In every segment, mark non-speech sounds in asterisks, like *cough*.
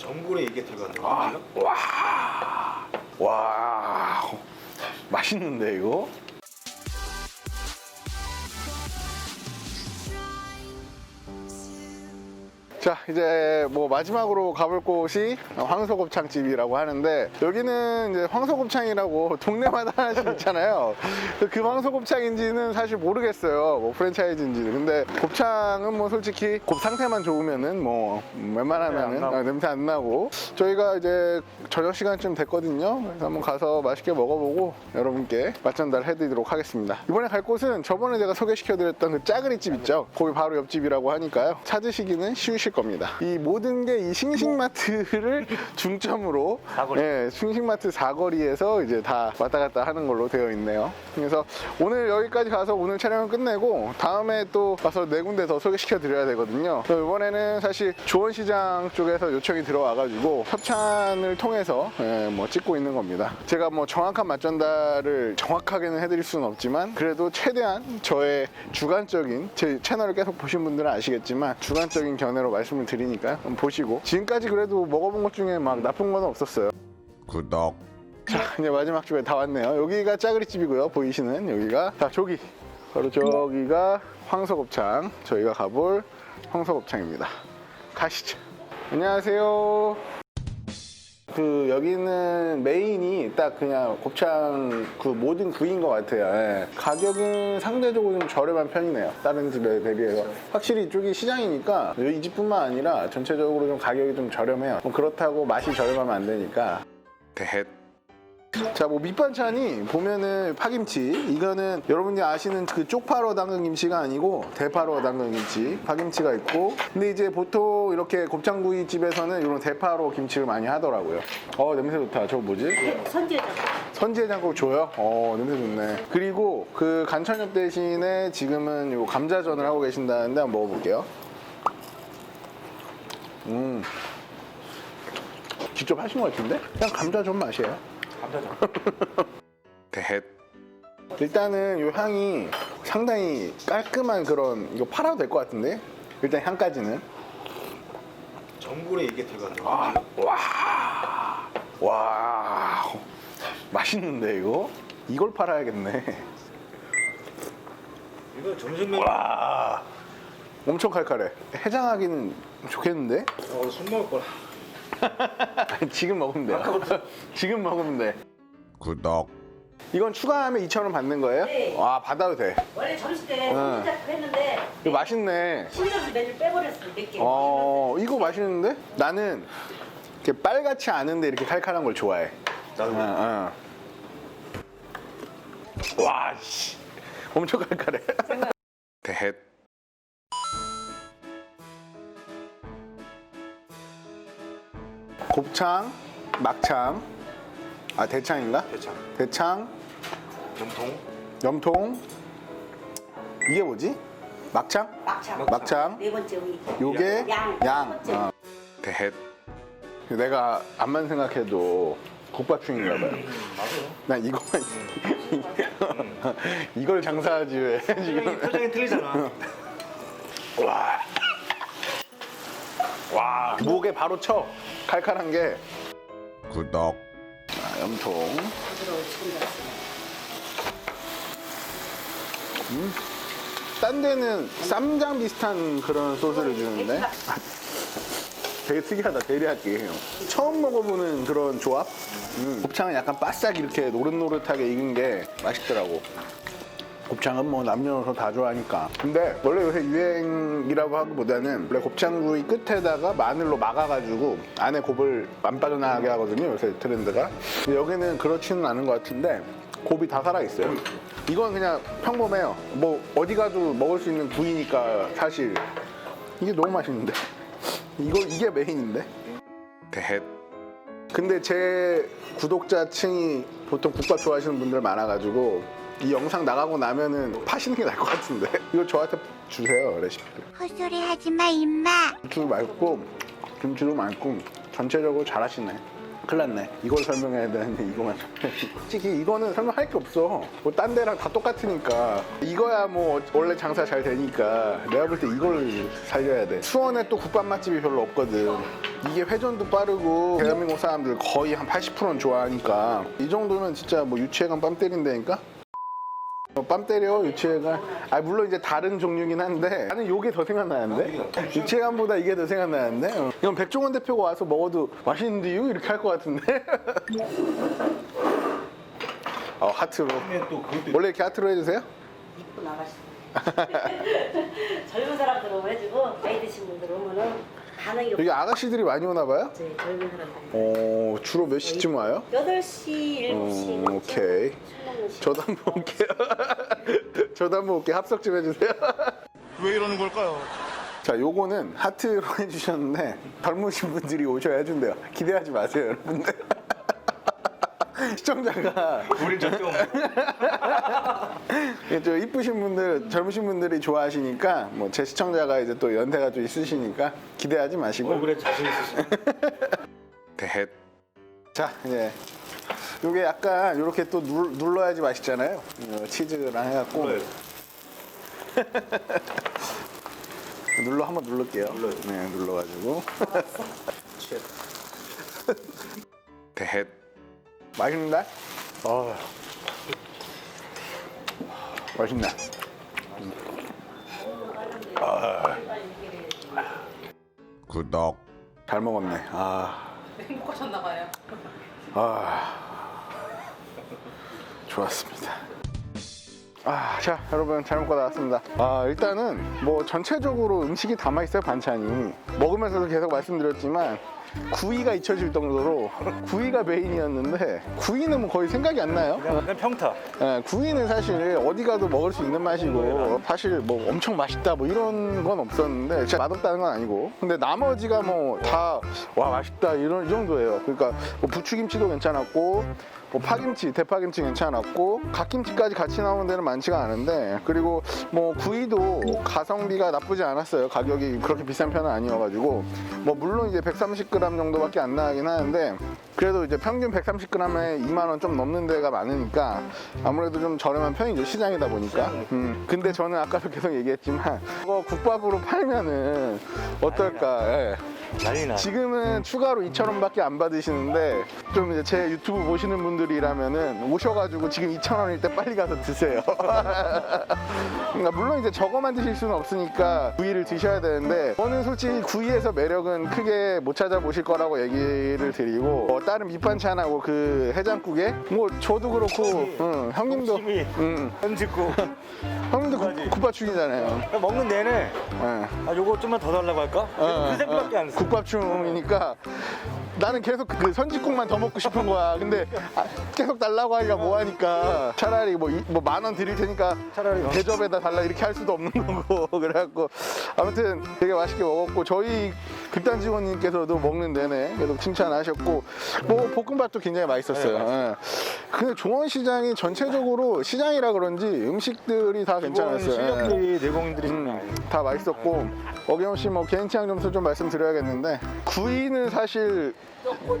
전골에 이게 들어간다고 아, 와, 와, 맛있는데 이거? 자 이제 뭐 마지막으로 가볼 곳이 황소곱창집이라고 하는데 여기는 이제 황소곱창이라고 *laughs* 동네마다 하나씩 있잖아요. 그 황소곱창인지는 사실 모르겠어요. 뭐 프랜차이즈인지는. 근데 곱창은 뭐 솔직히 곱 상태만 좋으면은 뭐 웬만하면은 아, 냄새 안 나고. 저희가 이제 저녁 시간쯤 됐거든요. 그래서 한번 가서 맛있게 먹어보고 여러분께 맛 전달 해드리도록 하겠습니다. 이번에 갈 곳은 저번에 제가 소개시켜드렸던 그 짜그리집 있죠? 거기 바로 옆집이라고 하니까요. 찾으시기는 쉬우실 겁니다. 이 모든 게 이 싱싱마트를 중점으로 사거리. 예, 싱싱마트 사거리에서 이제 다 왔다 갔다 하는 걸로 되어 있네요. 그래서 오늘 여기까지 가서 오늘 촬영을 끝내고 다음에 또 가서 네 군데 더 소개시켜 드려야 되거든요. 그래서 이번에는 사실 조원시장 쪽에서 요청이 들어와가지고 협찬을 통해서 예, 뭐 찍고 있는 겁니다. 제가 뭐 정확한 맛 전달을 정확하게는 해드릴 수는 없지만 그래도 최대한 저의 주관적인 제 채널을 계속 보신 분들은 아시겠지만 주관적인 견해로 말씀을 드리니까 한번 보시고. 지금까지 그래도 먹어본 것 중에 막 나쁜 건 없었어요. 구독. 자 이제 마지막 집에 다 왔네요. 여기가 짜그리 집이고요 보이시는 여기가. 자 저기. 바로 저기가 황소곱창. 저희가 가볼 황소곱창입니다. 가시죠. 안녕하세요 그 여기는 메인이 딱 그냥 곱창 그 모든 구이인 것 같아요. 예. 가격은 상대적으로 좀 저렴한 편이네요. 다른 집에 대비해서. 확실히 이쪽이 시장이니까 이 집뿐만 아니라 전체적으로 좀 가격이 좀 저렴해요. 뭐 그렇다고 맛이 저렴하면 안 되니까. 대헷. 자, 뭐 밑반찬이 보면은 파김치. 이거는 여러분들이 아시는 그 쪽파로 담근 김치가 아니고 대파로 담근 김치. 파김치가 있고. 근데 이제 보통 이렇게 곱창구이 집에서는 이런 대파로 김치를 많이 하더라고요. 어, 냄새 좋다. 저거 뭐지? 선제장. 선지해장국 줘요? 어, 냄새 좋네. 그리고 그 간천엽 대신에 지금은 요 감자전을 하고 계신다는데 한번 먹어볼게요. 음. 직접 하신 것 같은데? 그냥 감자전 맛이에요. 감자전. *laughs* 일단은 요 향이 상당히 깔끔한 그런 이거 팔아도 될 것 같은데 일단 향까지는 전골에 이게 들어간다고 아, 와, 와, 맛있는데 이거 이걸 팔아야겠네. 이거 점심 메뉴. 와, 엄청 칼칼해. 해장하기는 좋겠는데 어, 손 먹을 거라. *laughs* 지금 먹으면 돼요. *laughs* 지금 먹으면 돼. 구독. 이건 추가하면 2,000원 받는 거예요? 네. 와, 받아도 돼. 원래 점심 때 응. 선제장 했는데 이거 맛있네. 신경수 메뉴 빼버렸어 몇 개. 어, 이거 맛있는데? 나는 이렇게 빨갛지 않은데 이렇게 칼칼한 걸 좋아해. 나도. 어, 어. 와, 씨. 엄청 칼칼해. 대헷. 곱창, 막창, 아, 대창인가? 대창. 대창, 염통. 염통. 이게 뭐지? 막창? 막창. 막창. 네 번째 위. 요게 양. 양. 첫 번째. 어. 대헷. 내가 암만 생각해도 국밥충인가 봐요. 맞아요. 난 이거만 *laughs* 이걸 장사하지 왜 지금 표정이 틀리잖아. *laughs* 와. 와, 목에 바로 쳐. 칼칼한 게. 구독. 아, 염통. 음. 딴 데는 쌈장 비슷한 그런 소스를 주는데 되게 특이하다 데리야끼예요 처음 먹어보는 그런 조합 음. 곱창은 약간 바싹 이렇게 노릇노릇하게 익은 게 맛있더라고 곱창은 뭐 남녀노소 다 좋아하니까. 근데 원래 요새 유행이라고 하기보다는 원래 곱창구이 끝에다가 마늘로 막아가지고 안에 곱을 안 빠져나가게 하거든요 요새 트렌드가. 근데 여기는 그렇지는 않은 것 같은데 곱이 다 살아있어요. 이건 그냥 평범해요. 뭐 어디 가도 먹을 수 있는 부위니까 사실. 이게 너무 맛있는데? *laughs* 이거 이게 메인인데? 대헷. 근데 제 구독자층이 보통 국밥 좋아하시는 분들 많아가지고 이 영상 나가고 나면은 파시는 게 나을 것 같은데 *laughs* 이거 저한테 주세요 레시피를 헛소리 하지 마, 임마. 부추 맑고 김치도 맑고 전체적으로 잘하시네 큰일 났네. 이걸 설명해야 되는데 이거만. 솔직히 이거는 설명할 게 없어. 뭐 딴 데랑 다 똑같으니까. 이거야 뭐 원래 장사 잘 되니까 내가 볼 때 이걸 살려야 돼. 수원에 또 국밥 맛집이 별로 없거든. 이게 회전도 빠르고 대한민국 사람들 거의 한 80%는 좋아하니까 이 정도면 진짜 뭐 유치해간 뺨 때린다니까? 어, 빰 때려 유치해가. 아 물론 이제 다른 종류긴 한데. 나는 요게 더 생각나는데? 유치해감보다 이게 더 생각나는데? 어. 이건 백종원 대표가 와서 먹어도 맛있는데요? 이렇게 할 것 같은데? *laughs* 어 하트로. 원래 이렇게 하트로 해주세요? 입고 나가시고. *laughs* 젊은 사람들 오면 해주고 나이 드신 분들 오면은 반응이. 여기 아가씨들이 많이 오나 봐요? 젊은 사람들. 어 주로 몇 시쯤 와요? 8시, 7시. 음, 오케이. 술 먹는 시간. 저도 한번 올게요 *laughs* 저도 한번 올게요 합석 좀 해주세요 *laughs* 왜 이러는 걸까요? 자, 요거는 하트로 해주셨는데 젊으신 분들이 오셔야 해준대요. 기대하지 마세요, 여러분들. 시청자가 우린 절대 없는 이게 좀 *laughs* 이쁘신 분들, 젊으신 분들이 좋아하시니까 뭐 제 시청자가 이제 또 연세가 좀 있으시니까 기대하지 마시고. 얼굴에 자신 있으시네 *laughs* 대헷 자, 이제 요게 약간 이렇게 또 눌, 눌러야지 맛있잖아요. 어, 치즈랑 해갖고. *laughs* 눌러 한번 누를게요. 눌러요. 네, 눌러가지고 대헷 맛있는데? 어. 맛있네. 구독 잘 먹었네. 아. 행복하셨나 봐요. 아. 좋았습니다. 아, 자, 여러분 잘 먹고 나왔습니다. 아, 일단은 뭐 전체적으로 음식이 담아 있어요, 반찬이. 먹으면서도 계속 말씀드렸지만 구이가 잊혀질 정도로 *laughs* 구이가 메인이었는데 구이는 뭐 거의 생각이 안 나요. 그냥, 그냥 평타 예, 구이는 사실 어디 가도 먹을 수 있는 맛이고 사실 뭐 엄청 맛있다 뭐 이런 건 없었는데 진짜 맛없다는 건 아니고 근데 나머지가 뭐 다 와 맛있다 이런 이 정도예요 그러니까 뭐 부추김치도 괜찮았고 뭐 파김치 대파김치 괜찮았고 갓김치까지 같이 나오는 데는 많지가 않은데 그리고 뭐 구이도 가성비가 나쁘지 않았어요 가격이 그렇게 비싼 편은 아니어가지고 뭐 물론 이제 130g 정도밖에 안 나가긴 하는데 그래도 이제 평균 130g에 2만 원 좀 넘는 데가 많으니까 아무래도 좀 저렴한 편이죠 시장이다 보니까. 음. 근데 저는 아까도 *laughs* 계속 얘기했지만 이거 국밥으로 팔면은 어떨까? 예. 난리 나 지금은 추가로 2,000원밖에 안 받으시는데 좀 이제 제 유튜브 보시는 분들이라면은 오셔가지고 지금 2,000원일 때 빨리 가서 드세요. *laughs* 그러니까 물론 이제 저거만 드실 수는 없으니까 구이를 드셔야 되는데 저는 솔직히 구이에서 매력은 크게 못 찾아보실 거라고 얘기를 드리고 뭐 다른 밑반찬하고 그 해장국에 뭐 저도 그렇고 응, 형님도 욕심이. 응, *laughs* 형님도 국- 국밥충이잖아요. 먹는 내내 응. 아 요거 좀만 더 달라고 할까? 그 생각밖에 안 했어 국밥충이니까 나는 계속 그 선지국만 더 먹고 싶은 거야. 근데 아, 계속 달라고 하기가 뭐하니까 차라리 뭐만원 드릴 테니까 차라리 어. 대접에다 달라 이렇게 할 수도 없는 거고 *laughs* 그래갖고 아무튼 되게 맛있게 먹었고 저희 극단 직원님께서도 먹는 내내 계속 칭찬하셨고 뭐 볶음밥도 굉장히 맛있었어요. 예. 근데 종원시장이 전체적으로 시장이라 그런지 음식들이 다 괜찮았어요. 예. 실력들이 내공들이 음, 장난 아니에요. 다 맛있었고 어김없이 뭐 개인 취향 점수 좀 말씀드려야겠는데 구이는 사실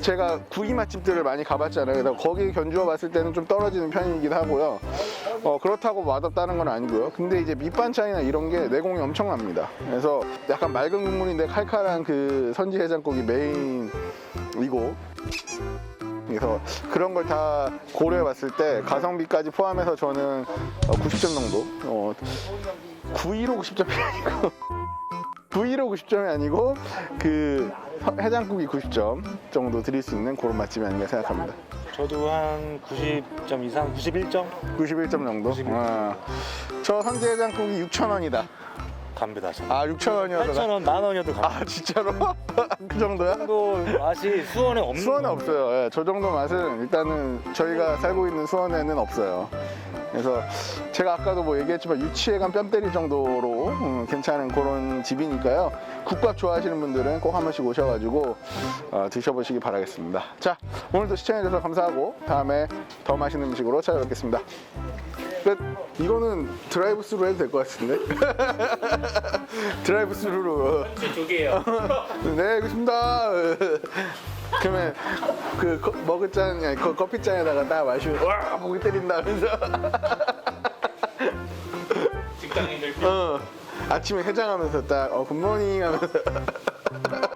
제가 구이 맛집들을 많이 가봤잖아요. 그래서 거기 견주어 봤을 때는 좀 떨어지는 편이긴 하고요. 어, 그렇다고 맛없다는 건 아니고요. 근데 이제 밑반찬이나 이런 게 내공이 엄청납니다. 그래서 약간 맑은 국물인데 칼칼한 그 선지 해장국이 메인이고 그래서 그런 걸 다 고려해 봤을 때 가성비까지 포함해서 저는 90점 정도 어, 9위로 90점이 아니고 *laughs* 9위로 90점이 아니고 그 해장국이 90점 정도 드릴 수 있는 그런 맛집이 아닌가 생각합니다. 저도 한 90점 이상 91점 91점 정도? 91. 아, 저 선지 해장국이 6,000원이다. 갑니다 저아 6,000원이어서 8,000원 만 원이어도 갑니다 아 진짜로? *laughs* 그 정도야? 그 정도 맛이 수원에 없는 수원에 거. 없어요. 예, 저 정도 맛은 일단은 저희가 살고 있는 수원에는 없어요. 그래서 제가 아까도 뭐 얘기했지만 유치해간 뺨 때릴 정도로 음, 괜찮은 그런 집이니까요. 국밥 좋아하시는 분들은 꼭 한 번씩 오셔가지고 어, 드셔보시기 바라겠습니다. 자, 오늘도 시청해주셔서 감사하고 다음에 더 맛있는 음식으로 찾아뵙겠습니다. 끝. 이거는 드라이브 스루 해도 될 것 같은데? *laughs* 드라이브 스루로. 두 개예요 *laughs* 네, 알겠습니다. *laughs* 그러면 그 거- 머그잔 아니 그 커피잔에다가 딱 마시면 와 목이 때린다 하면서. *laughs* 직장인들 어. 아침에 해장하면서 딱 어 굿모닝 하면서 *laughs*